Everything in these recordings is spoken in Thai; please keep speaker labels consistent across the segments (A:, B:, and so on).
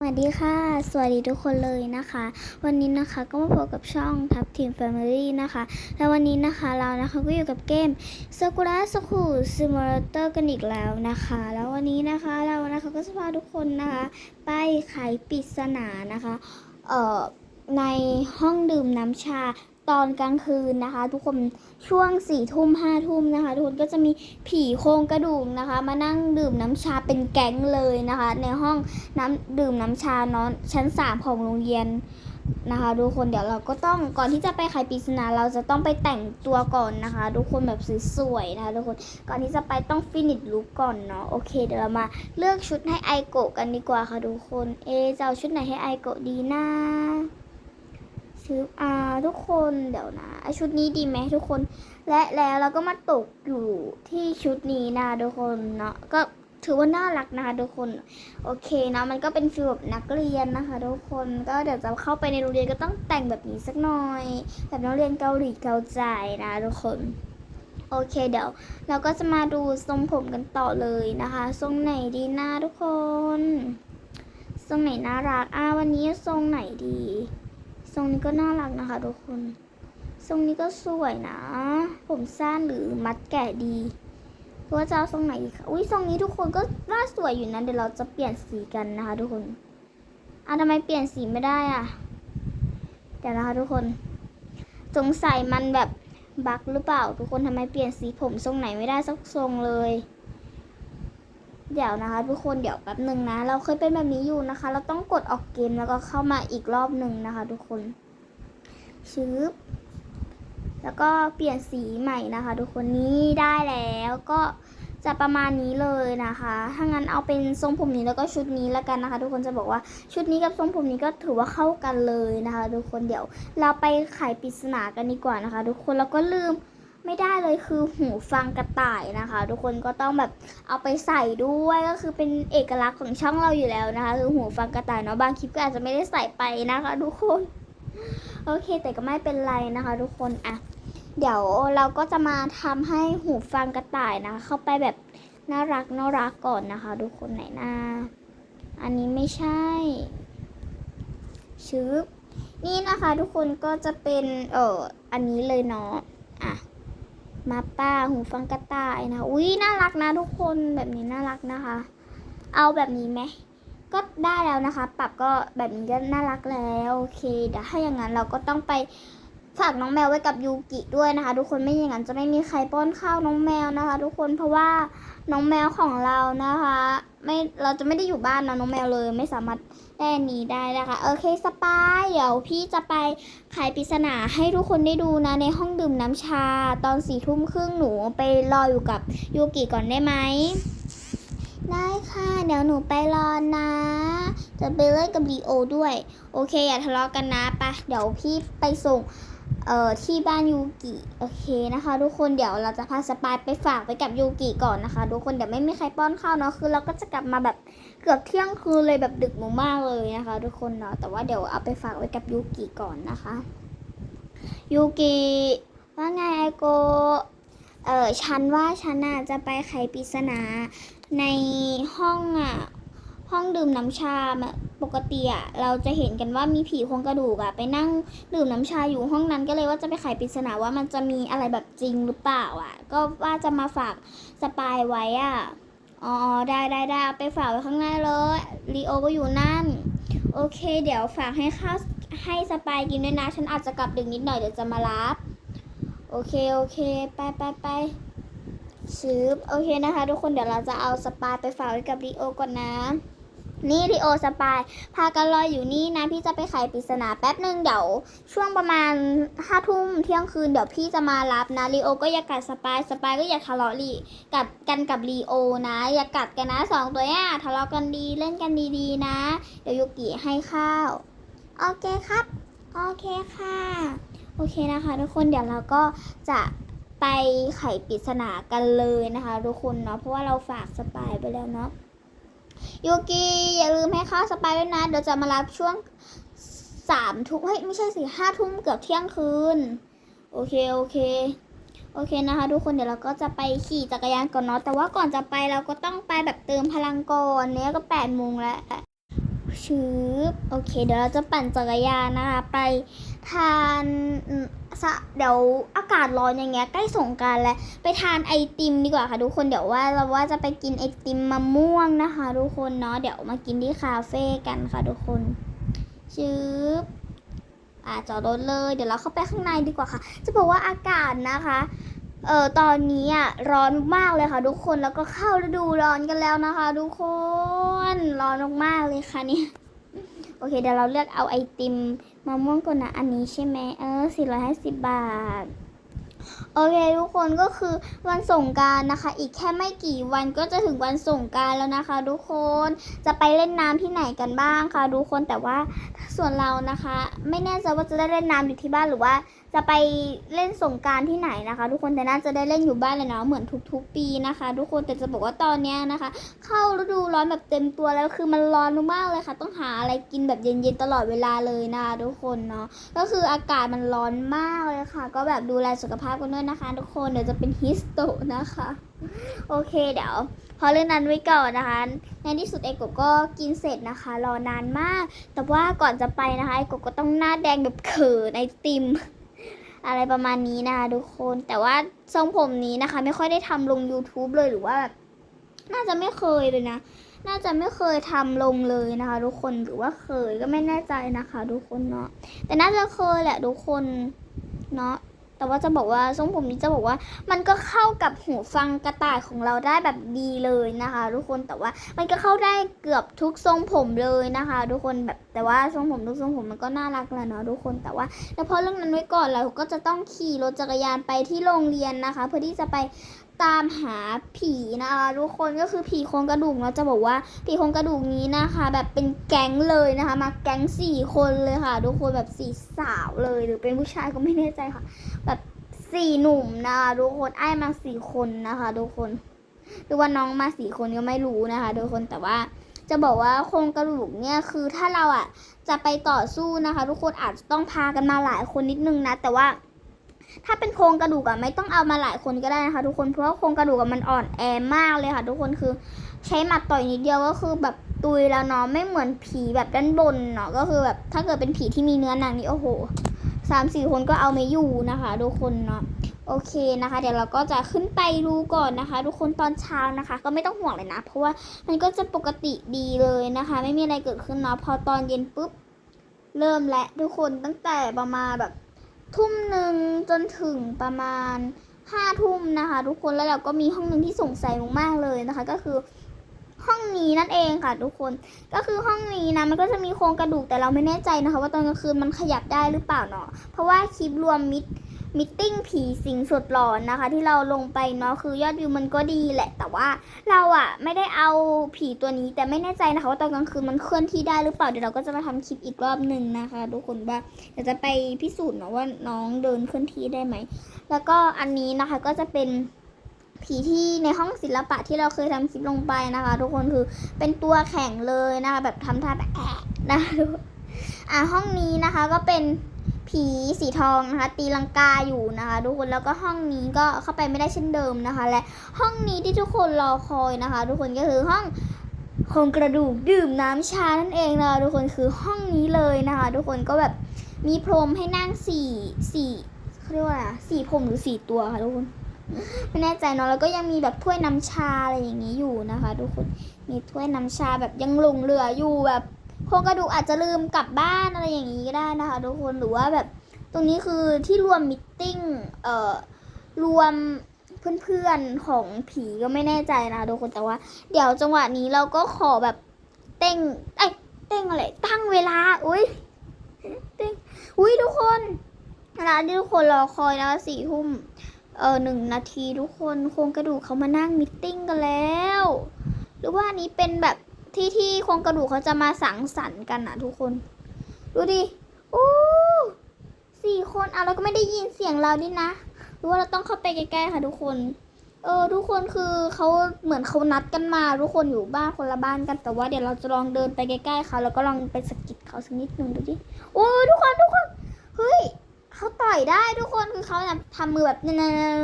A: สวัสดีค่ะ สวัสดีทุกคนเลยนะคะ วันนี้นะคะก็มาพบกับช่องทับทีม Family นะคะและวันนี้นะคะเรานะคะก็อยู่กับเกม Sakura School Simulator กันอีกแล้วนะคะ แล้ววันนี้นะคะเรานะคะก็จะพาทุกคนนะคะ ไปไขปริศนานะคะเอ่อในห้องดื่มน้ำชาตอนกลางคืนนะคะ ทุกคน ช่วงสี่ทุ่มห้าทุ่มนะคะ ทุกคนก็จะมีผีโครงกระดูกนะคะ มานั่งดื่มน้ำชาเป็นแก๊งเลยนะคะ ในห้องน้ำดื่มน้ำชานอนชั้นสามของโรงเรียนนะคะทุกคนเดี๋ยวเราก็ต้องก่อนที่จะไปไขปริศนาเราจะต้องไปแต่งตัวก่อนนะคะ ทุกคนแบบสวยๆนะคะทุกคนก่อนที่จะไปต้องฟินิชลุกก่อนเนาะโอเคเดี๋ยวเรามาเลือกชุดให้ไอโกะกันดีกว่าค่ะทุกคน เอจะเอาชุดไหนให้ไอโกะดีนะ ชื่ออาทุกคนเดี๋ยวนะชุดนี้ดีไหมทุกคน และแล้วเราก็มาตกอยู่ที่ชุดนี้นะทุกคนเนาะก็ถือว่าน่ารักนะคะทุกคน โอเคเนาะมันก็เป็นฟีลแบบนักเรียนนะคะ ทุกคนก็เดี๋ยวจะเข้าไปในโรงเรียนก็ต้องแต่งแบบนี้สักหน่อย แบบนักเรียนเกาหลีเกาใจนะทุกคนโอเคเดี๋ยว เราก็จะมาดูทรงผมกันต่อเลยนะคะทรงไหนดีนะทุกคนทรงไหนน่ารักอ่าวันนี้ทรงไหนดี ทรงนี้ก็น่ารักนะคะทุกคน ทรงนี้ก็สวยนะ ผมสั้นหรือมัดแก่ดีว่าจะเอาทรงไหนดีคะอุ้ยทรงนี้ทุกคนก็ว่าสวยอยู่นะเดี๋ยวเราจะเปลี่ยนสีกันนะคะ ทุกคนอะทำไมเปลี่ยนสีไม่ได้อะเดี๋ยวนะคะทุกคน สงสัยมันแบบบั๊กหรือเปล่า ทุกคนทำไมเปลี่ยนสีผมทรงไหนไม่ได้สักทรงเลย เดี๋ยวนะคะ ทุกคนเดี๋ยวแป๊บหนึ่งนะ เราเคยเป็นแบบนี้อยู่นะคะ เราต้องกดออกเกมแล้วก็เข้ามาอีกรอบหนึ่งนะคะ ทุกคนชืบแล้วก็เปลี่ยนสีใหม่นะคะ ทุกคนนี้ได้แล้วก็จะประมาณนี้เลยนะคะ ถ้างั้นเอาเป็นทรงผมนี้แล้วก็ชุดนี้แล้วกันนะคะ ทุกคนจะบอกว่าชุดนี้กับทรงผมนี้ก็ถือว่าเข้ากันเลยนะคะ ทุกคนเดี๋ยวเราไปไขปริศนากันดีกว่านะคะ ทุกคนแล้วก็ลืม ไม่ได้เลยคือหูฟังกระต่ายนะคะ ทุกคนก็ต้องแบบเอาไปใส่ด้วยก็คือเป็นเอกลักษณ์ของช่องเราอยู่แล้วนะคะคือหูฟังกระต่ายเนาะบางคลิปก็อาจจะไม่ได้ใส่ไปนะคะ ทุกคนโอเค แต่ก็ไม่เป็นไรนะคะ ทุกคนอะเดี๋ยวเราก็จะมาทำให้หูฟังกระต่ายนะะเข้าไปแบบน่ารักน่ารักก่อนนะคะ ทุกคนไหนหน้าอันนี้ไม่ใช่ชึบนี่นะคะ ทุกคนก็จะเป็นเอออันนี้เลยเนาะ มาป้าหูฟังกระต่ายนะอุ้ยน่ารักนะทุกคนแบบนี้น่ารักนะคะ เอาแบบนี้ไหมก็ได้แล้วนะคะ ปรับก็แบบนี้ก็น่ารักแล้วโอเคเดี๋ยวถ้าอย่างนั้นเราก็ต้องไปฝากน้องแมวไว้กับยูกิด้วยนะคะ ทุกคนไม่อย่างนั้นจะไม่มีใครป้อนข้าวน้องแมวนะคะ ทุกคนเพราะว่าน้องแมวของเรานะคะ ไม่เราจะไม่ได้อยู่บ้านนะน้องแมวเลยไม่สามารถ ได้อันนี้ได้นะคะ โอเคสปายเดี๋ยวพี่จะไปไขปริศนาให้ทุกคนได้ดูนะในห้องดื่มน้ำชาตอนสี่ทุ่มครึ่งหนูไปรออยู่กับยูกิก่อนได้ไหมได้ค่ะ เดี๋ยวหนูไปรอนะ จะไปเล่นกับดีโอด้วย โอเค อย่าทะเลาะกันนะไปะเดี๋ยวพี่ไปส่ง เอ่อที่บ้านยูกิโอเคนะคะ ทุกคนเดี๋ยวเราจะพาสปายไปฝากไว้กับยูกิก่อนนะคะ ทุกคนเดี๋ยวไม่มีใครป้อนข้าวเนาะคือเราก็จะกลับมาแบบเกือบเที่ยงคืนเลยแบบดึกมากๆเลยนะคะ ทุกคนเนาะแต่ว่าเดี๋ยวเอาไปฝากไว้กับยูกิก่อนนะคะยูกิว่าไงไอโกเออฉันว่าฉันน่ะจะไปไขปริศนาในห้องอะห้องดื่มน้ำชา ปกติอะเราจะเห็นกันว่ามีผีโครงกระดูกอะไปนั่งดื่มน้ำชาอยู่ห้องนั้นก็เลยว่าจะไปไขปริศนาว่ามันจะมีอะไรแบบจริงหรือเปล่าอะก็ว่าจะมาฝากสปายไว้อะอ๋อได้ได้ได้เอาไปฝากไว้ข้างหน้าเลยลีโอก็อยู่นั่น โอเค เดี๋ยวฝากให้ข้าวให้สปายกินด้วยนะฉันอาจจะกลับดึกนิดหน่อยเดี๋ยวจะมารับ โอเคโอเค ไปไปไปซื้อโอเคนะคะ ทุกคนเดี๋ยวเราจะเอาสปายไปฝากไว้กับลีโอก่อนนะ นี่ลีโอสปาย พากันรออยู่นี่นะ พี่จะไปไขปริศนาแป๊บหนึ่งเดี๋ยว ช่วงประมาณห้าทุ่มเที่ยงคืนเดี๋ยวพี่จะมารับนะลีโอก็อย่ากัดสปายสปายก็อย่าทะเลาะลีกับกันกับลีโอนะ อย่ากัดกันนะสองตัวเนี่ยทะเลาะกันดีเล่นกันดีๆนะ เดี๋ยวยูกิให้ข้าวโอเคครับโอเคค่ะโอเคนะคะ ทุกคนเดี๋ยวเราก็จะไปไขปริศนากันเลยนะคะ ทุกคนเนาะเพราะว่าเราฝากสปายไปแล้วเนาะ ยูกิอย่าลืมให้ข้าวสปายด้วยนะ เดี๋ยวจะมารับช่วงสามทุ่มเฮ้ยไม่ใช่สี่ห้าทุ่มเกือบเที่ยงคืน โอเค โอเค โอเคนะคะ ทุกคนเดี๋ยวเราก็จะไปขี่จักรยานก่อนเนาะแต่ว่าก่อนจะไปเราก็ต้องไปแบบเติมพลังก่อนเนี้ยก็แปดโมงแล้ว ชชืบโอเค เดี๋ยวเราจะปั่นจักรยานนะคะ ไปทานเดี๋ยวอากาศร้อนอย่างเงี้ยใกล้สงการแล้ว ไปทานไอติมดีกว่าค่ะทุกคนเดี๋ยวว่าเราว่าจะไปกินไอติมมะม่วงนะคะ ทุกคนเนาะเดี๋ยวมากินที่คาเฟ่กันค่ะทุกคนชืบอ่าจอดรถเลย เดี๋ยวเราเข้าไปข้างในดีกว่าค่ะ จะบอกว่าอากาศนะคะเออตอนนี้อะร้อนมากเลยค่ะ ทุกคนแล้วก็เข้าฤดูร้อนกันแล้วนะคะ ทุกคน ร้อนมากๆเลยค่ะเนี่ย โอเคเดี๋ยวเราเลือกเอาไอติมมะม่วงก่อนนะ อันนี้ใช่ไหมเออ450 บาท โอเคทุกคนก็คือวันสงการนะคะ อีกแค่ไม่กี่วันก็จะถึงวันสงการแล้วนะคะ ทุกคนจะไปเล่นน้ำที่ไหนกันบ้างคะทุกคนแต่ว่าส่วนเรานะคะ ไม่แน่ใจว่าจะได้เล่นน้ำอยู่ที่บ้านหรือว่า จะไปเล่นสงการที่ไหนนะคะ ทุกคนแต่น่าจะได้เล่นอยู่บ้านเลยเนาะเหมือนทุกๆ ปีนะคะ ทุกคนแต่จะบอกว่าตอนนี้นะคะ เข้าฤดูร้อนแบบเต็มตัวแล้วคือมันร้อนมากเลยค่ะ ต้องหาอะไรกินแบบเย็นๆตลอดเวลาเลยนะคะทุกคนเนาะก็คืออากาศมันร้อนมากเลยค่ะ ก็แบบดูแลสุขภาพกันด้วยนะคะ ทุกคนเดี๋ยวจะเป็นฮิสโตนะคะโอเคเดี๋ยว พอเรื่องนั้นไว้ก่อนนะคะ ในที่สุดไอ้กบก็กินเสร็จนะคะ รอนานมาก แต่ว่าก่อนจะไปนะคะไอ้กบก็ต้องหน้าแดงแบบเขินไอติม อะไรประมาณนี้นะคะทุกคน แต่ว่าทรงผมนี้นะคะ ไม่ค่อยได้ทำลง YouTube เลยหรือว่าแบบน่าจะไม่เคยเลยนะ น่าจะไม่เคยทำลงเลยนะคะ ทุกคนหรือว่าเคยก็ไม่แน่ใจนะคะ ทุกคนเนาะแต่น่าจะเคยแหละทุกคนเนาะ แต่ว่าจะบอกว่าทรงผมนี้จะบอกว่า มันก็เข้ากับหูฟังกระต่ายของเราได้แบบดีเลยนะคะ ทุกคนแต่ว่ามันก็เข้าได้เกือบทุกทรงผมเลยนะคะ ทุกคนแบบแต่ว่าทรงผมทุกทรงผมมันก็น่ารักแหละเนาะทุกคนแต่ว่าแล้วพอเรื่องนั้นไว้ก่อนเราก็จะต้องขี่รถจักรยานไปที่โรงเรียนนะคะ เพื่อที่จะไป ตามหาผีนะคะทุกคนก็คือผีโครงกระดูกเนาจะบอกว่าผีโครงกระดูกนี้นะคะ แบบเป็นแก๊งเลยนะคะ มาแก๊งสี่คนเลยค่ะ ทุกคนแบบสี่สาวเลย หรือเป็นผู้ชายก็ไม่แน่ใจค่ะ แบบสี่หนุ่มนะคะทุกคนไอ้มาสี่คนนะคะทุกคน หรือว่าน้องมาสี่คนก็ไม่รู้นะคะทุกคนแต่ว่าจะบอกว่าโครงกระดูกเนี่ยคือถ้าเราอะจะไปต่อสู้นะคะ ทุกคนอาจจะต้องพากันมาหลายคนนิดนึงนะ แต่ว่า ถ้าเป็นโครงกระดูกอะไม่ต้องเอามาหลายคนก็ได้นะคะ ทุกคนเพราะว่าโครงกระดูกอะมันอ่อนแอมากเลยค่ะ ทุกคนคือใช้หมัดต่อยนิดเดียวก็คือแบบตุยแล้วเนาะไม่เหมือนผีแบบด้านบนเนาะก็คือแบบถ้าเกิดเป็นผีที่มีเนื้อหนังนี่โอ้โหสามสี่คนก็เอาไม่อยู่นะคะทุกคนเนาะโอเคนะคะ เดี๋ยวเราก็จะขึ้นไปดูก่อนนะคะ ทุกคนตอนเช้านะคะ ก็ไม่ต้องห่วงเลยนะ เพราะว่ามันก็จะปกติดีเลยนะคะ ไม่มีอะไรเกิดขึ้นเนาะพอตอนเย็นปุ๊บเริ่มและทุกคนตั้งแต่ประมาณแบบ ทุ่มหนึ่งจนถึงประมาณห้าทุ่มนะคะ ทุกคนแล้วเราก็มีห้องหนึ่งที่สงสัยมากๆเลยนะคะ ก็คือห้องนี้นั่นเองค่ะทุกคนก็คือห้องนี้นะมันก็จะมีโครงกระดูกแต่เราไม่แน่ใจนะคะ ว่าตอนกลางคืนมันขยับได้หรือเปล่าเนาะเพราะว่าคลิปรวมมิด มิทติ้งผีสิงสุดหลอนนะคะ ที่เราลงไปเนาะคือยอดวิวมันก็ดีแหละ แต่ว่าเราอะไม่ได้เอาผีตัวนี้ แต่ไม่แน่ใจนะคะว่าตอนกลางคืนมันเคลื่อนที่ได้หรือเปล่าเดี๋ยวเราก็จะมาทำคลิปอีกรอบหนึ่งนะคะทุกคนว่าเดี๋ยวจะไปพิสูจน์เนาะว่าน้องเดินเคลื่อนที่ได้ไหมแล้วก็อันนี้นะคะก็จะเป็นผีที่ในห้องศิลปะที่เราเคยทำคลิปลงไปนะคะ ทุกคนคือเป็นตัวแข็งเลยนะคะแบบทำท่าแบบแอะนะคะทุกคนอ่าห้องนี้นะคะก็เป็น ผีสีทองนะคะ ตีลังกาอยู่นะคะทุกคนแล้วก็ห้องนี้ก็เข้าไปไม่ได้เช่นเดิมนะคะ และห้องนี้ที่ทุกคนรอคอยนะคะ ทุกคนก็คือห้องโครงกระดูกดื่มน้ำชานั่นเองนะคะทุกคนคือห้องนี้เลยนะคะ ทุกคนก็แบบมีพรมให้นั่งสี่สี่เขาเรียกว่าอะสี่พรมหรือสี่ตัวค่ะทุกคนไม่แน่ใจเนาะแล้วก็ยังมีแบบถ้วยน้ำชาอะไรอย่างนี้อยู่นะคะ ทุกคนมีถ้วยน้ำชาแบบยังหลงเหลืออยู่แบบ โครงกระดูกอาจจะลืมกลับบ้านอะไรอย่างนี้ก็ได้นะคะทุกคนหรือว่าแบบตรงนี้คือที่รวมมิทติ้งเอ่อรวมเพื่อนๆของผีก็ไม่แน่ใจนะทุกคนแต่ว่า เดี๋ยวจังหวะนี้เราก็ขอแบบเต้งไอ้เต้งอะไรตั้งเวลาอุ้ยเต้งอุ้ยทุกคนเวลาที่ทุกคนรอคอยนะคะสี่ทุ่มเออหนึ่งนาทีทุกคนโครงกระดูกเขามานั่งมิทติ้งกันแล้ว หรือว่าอันนี้เป็นแบบ ที่ที่โครงกระดูกเขาจะมาสังสรรค์กันนะทุกคน ดูดิโอ้สี่คนอะเราก็ไม่ได้ยินเสียงเราดินะหรือว่าเราต้องเข้าไปใกล้ๆค่ะทุกคน เออทุกคนคือเขาเหมือนเขานัดกันมา ทุกคนอยู่บ้านคนละบ้านกันแต่ว่าเดี๋ยวเราจะลองเดินไปใกล้ๆเขาแล้วก็ลองไปสะกิดเขาสักนิดนึงดูดิโอ้ยทุกคนทุกคนเฮ้ย เขาต่อยได้ทุกคนคือเขาแบบทำมือแบบนั้น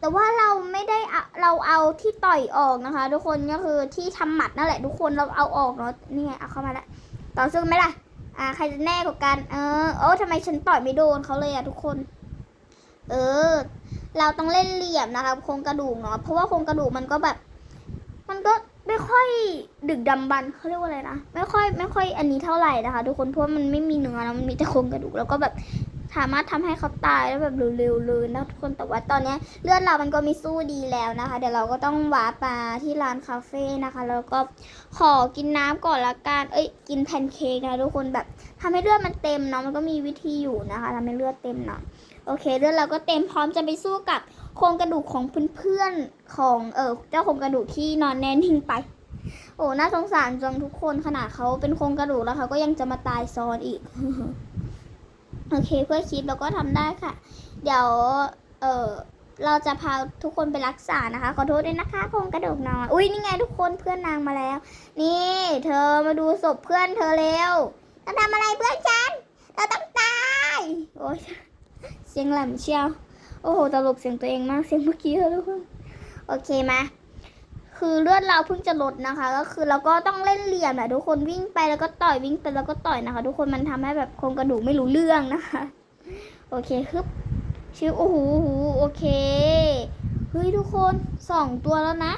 A: แต่ว่าเราไม่ได้เราเอาที่ต่อยออกนะคะ ทุกคนก็คือที่ทำหมัดนั่นแหละทุกคนเราเอาออกเนาะนี่ไงเอาเข้ามาแล้วต่อสู้ไหมล่ะอ่าใครจะแน่กว่ากัน เออโอ้ทำไมฉันต่อยไม่โดนเขาเลยอะทุกคน เออ เราต้องเล่นเหลี่ยมนะคะโครงกระดูกเนาะเพราะว่าโครงกระดูกมันก็แบบ มันก็ไม่ค่อยดึกดำบรรพ์เขาเรียกว่าอะไรนะไม่ค่อยไม่ค่อยอันนี้เท่าไหร่นะคะ ทุกคนเพราะมันไม่มีเนื้อนะมันมีแต่โครงกระดูกแล้วก็แบบ สามารถทำให้เขาตายแล้วแบบเร็วๆเลยนะทุกคนแต่ว่าตอนนี้เลือดเรามันก็มีสู้ดีแล้วนะคะ เดี๋ยวเราก็ต้องวาปมาที่ร้านคาเฟ่นะคะ แล้วก็ขอกินน้ำก่อนละกันเอ้ยกินแพนเค้กนะทุกคนแบบทำให้เลือดมันเต็มเนาะมันก็มีวิธีอยู่นะคะทำให้เลือดเต็มเนาะโอเคเลือดเราก็เต็มพร้อมจะไปสู้กับโครงกระดูกของเพื่อนๆของเออเจ้าโครงกระดูกที่นอนแน่นิ่งไปโอ้ น่าสงสารจังทุกคนขนาดเขาเป็นโครงกระดูกแล้วเขาก็ยังจะมาตายซ้อนอีก โอเคเพื่อคิดเราก็ทำได้ค่ะ เดี๋ยวเออเราจะพาทุกคนไปรักษานะคะ ขอโทษด้วยนะคะโครงกระดูกนอนอุ้ยนี่ไงทุกคนเพื่อนนางมาแล้ว นี่ เธอมาดูศพเพื่อนเธอเร็วจะทำอะไรเพื่อนฉันเราต้องตายโอ้ยเสียงแหลมเชียวโอ้โหตลกเสียงตัวเองมากเสียงเมื่อกี้เลยทุกคนโอเคมา คือเลือดเราเพิ่งจะลดนะคะ ก็คือเราก็ต้องเล่นเหลี่ยมแหละทุกคนวิ่งไปแล้วก็ต่อยวิ่งไปแล้วก็ต่อยนะคะ ทุกคนมันทำให้แบบโครงกระดูกไม่รู้เรื่องนะคะ โอเคฮึบชิวโอ้โหโอเคเฮ้ยทุกคนสองตัวแล้วนะ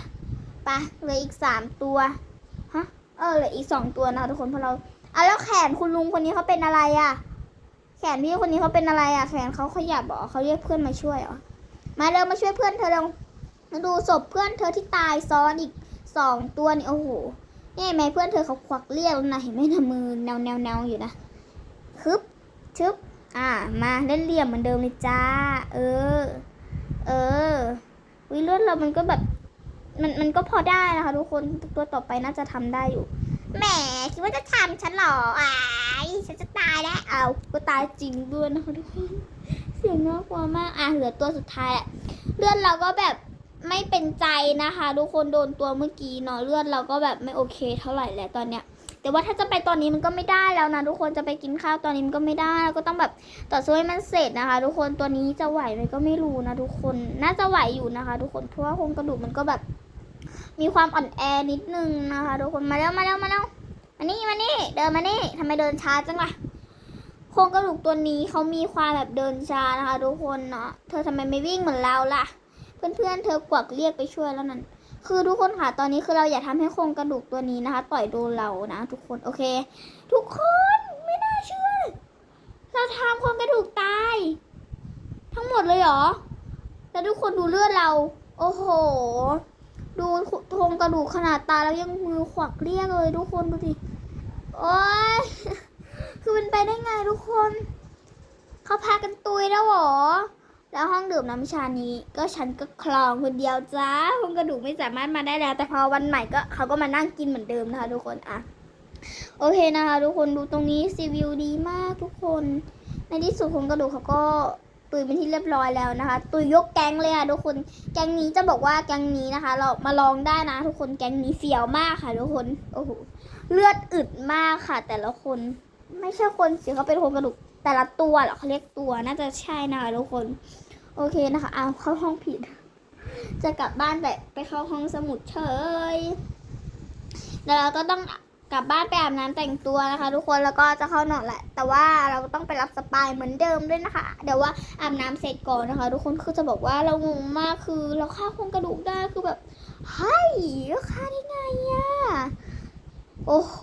A: ไปะเหลืออีกสามตัวฮะเออเหลืออีกสองตัวนะคะทุกคนเพราะเราอะแล้วแขนคุณลุงคนนี้เขาเป็นอะไรอะ แขนพี่คนนี้เขาเป็นอะไรอะแขนเขาขยับเหรอเขาเรียกเพื่อนมาช่วยเหรอมาเร็วมาช่วยเพื่อนเธอเร็ว มาดูศพเพื่อนเธอที่ตายซ้อนอีกสองตัวนี่โอ้โหนี่ไหมเพื่อนเธอเขาควักเรียกแล้วนะเห็นไหมนะมือแนวแนวแนวอยู่นะฮึบชึบอ่ามาเล่นเหลี่ยมเหมือนเดิมเลยจ้า เออ เออวิเลือดเรามันก็แบบ มันมันก็พอได้นะคะทุกคนตัวต่อไปน่าจะทำได้อยู่แหมคิดว่าจะทำฉันหรออ้ายฉันจะตายแล้วเอาก็ตายจริงด้วยนะคะทุกคนเสียงน่ากลัวมากอะเหลือตัวสุดท้ายแหละเลือดเราก็แบบ ไม่เป็นใจนะคะ ทุกคนโดนตัวเมื่อกี้เนาะเลือดเราก็แบบไม่โอเคเท่าไหร่แล้วตอนเนี้ย แต่ว่าถ้าจะไปตอนนี้มันก็ไม่ได้แล้วนะทุกคนจะไปกินข้าวตอนนี้มันก็ไม่ได้ก็ต้องแบบต่อสู้ให้มันเสร็จนะคะ ทุกคนตัวนี้จะไหวไหมก็ไม่รู้นะทุกคนน่าจะไหวอยู่นะคะ ทุกคนเพราะว่าโครงกระดูกมันก็แบบ มีความอ่อนแอนิดนึงนะคะ ทุกคนมาแล้วมาแล้วมาแล้วมานี่มานี่เดินมานี่ทำไมเดินช้าจังล่ะโครงกระดูกตัวนี้เขามีความแบบเดินช้านะคะ ทุกคนเนาะเธอทำไมไม่วิ่งเหมือนเราล่ะ เพื่อนๆเธอกวักเรียกไปช่วยแล้วนั่นคือทุกคนค่ะตอนนี้คือเราอย่าทำให้โครงกระดูกตัวนี้นะคะ ต่อยโดนเรานะ ทุกคนโอเค ทุกคนไม่น่าเชื่อ เราทำโครงกระดูกตาย ทั้งหมดเลยเหรอแล้วทุกคนดูเลือดเรา โอ้โห ดูโครงกระดูกขนาดตาแล้วยังมือขวักเรียกเลย ทุกคนดูดิโอ้ยคือเป็นไปได้ไงทุกคนเขาพากันตุยแล้วหรอ แล้วห้องดื่มน้ำชานี้ ก็ฉันก็คลองคนเดียวจ้าโครงกระดูกไม่สามารถมาได้แล้ว แต่พอวันใหม่ก็เขาก็มานั่งกินเหมือนเดิมนะคะทุกคนอะโอเคนะคะ ทุกคนดูตรงนี้ซีวิวดีมากทุกคน ในที่สุดครงกระดูกเขาก็ตุยเป็นที่เรียบร้อยแล้วนะคะ ตุยยกแก๊งเลยค่ะทุกคนแก๊งนี้จะบอกว่าแก๊งนี้นะคะ เรามาลองได้นะ ทุกคนแก๊งนี้เฟี้ยวมากค่ะ ทุกคนโอ้โหเลือดอึดมากค่ะ แต่ละคนไม่ใช่คนเสิเขาเป็นครงกระดูก แต่ละตัวเหรอเขาเรียกตัวน่าจะใช่นะคะทุกคน โอเคนะคะเอาเข้าห้องผิด จะกลับบ้านแต่ไปเข้าห้องสมุดเฉยแล้วเราก็ต้องกลับบ้านไปอาบน้ำแต่งตัวนะคะ ทุกคนแล้วก็จะเข้านอนแหละ แต่ว่าเราต้องไปรับสปายเหมือนเดิมด้วยนะคะ เดี๋ยวว่าอาบน้ำเสร็จก่อนนะคะ ทุกคนคือจะบอกว่าเรางงมากคือเราฆ่าโครงกระดูกได้คือแบบเฮ้ยเราฆ่าได้ไงอะโอ้โห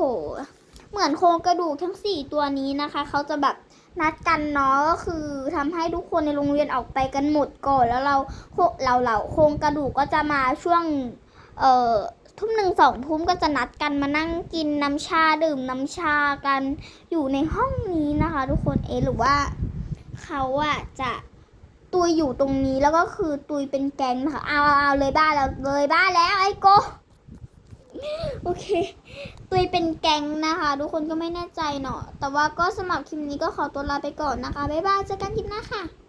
A: เหมือนโครงกระดูกทั้งสี่ตัวนี้นะคะเขาจะแบบ นัดกันเนาะก็คือทำให้ทุกคนในโรงเรียนออกไปกันหมดก่อนแล้วเราเราเราโครงกระดูกก็จะมาช่วงเอ่อทุ่มหนึ่งสองทุ่มก็จะนัดกันมานั่งกินน้ำชาดื่มน้ำชากันอยู่ในห้องนี้นะคะ ทุกคนเอหรือว่าเขาอะจะตุยอยู่ตรงนี้แล้วก็คือตุยเป็นแก๊งนะคะเอาเอาเอาเลยบ้านแล้วเลยบ้านแล้วไอ้โก โอเค ตุยเป็นแก๊งนะคะ ทุกคนก็ไม่แน่ใจเนาะแต่ว่าก็สำหรับคลิปนี้ก็ขอตัวลาไปก่อนนะคะ บ๊ายบายเจอกันคลิปหน้าค่ะ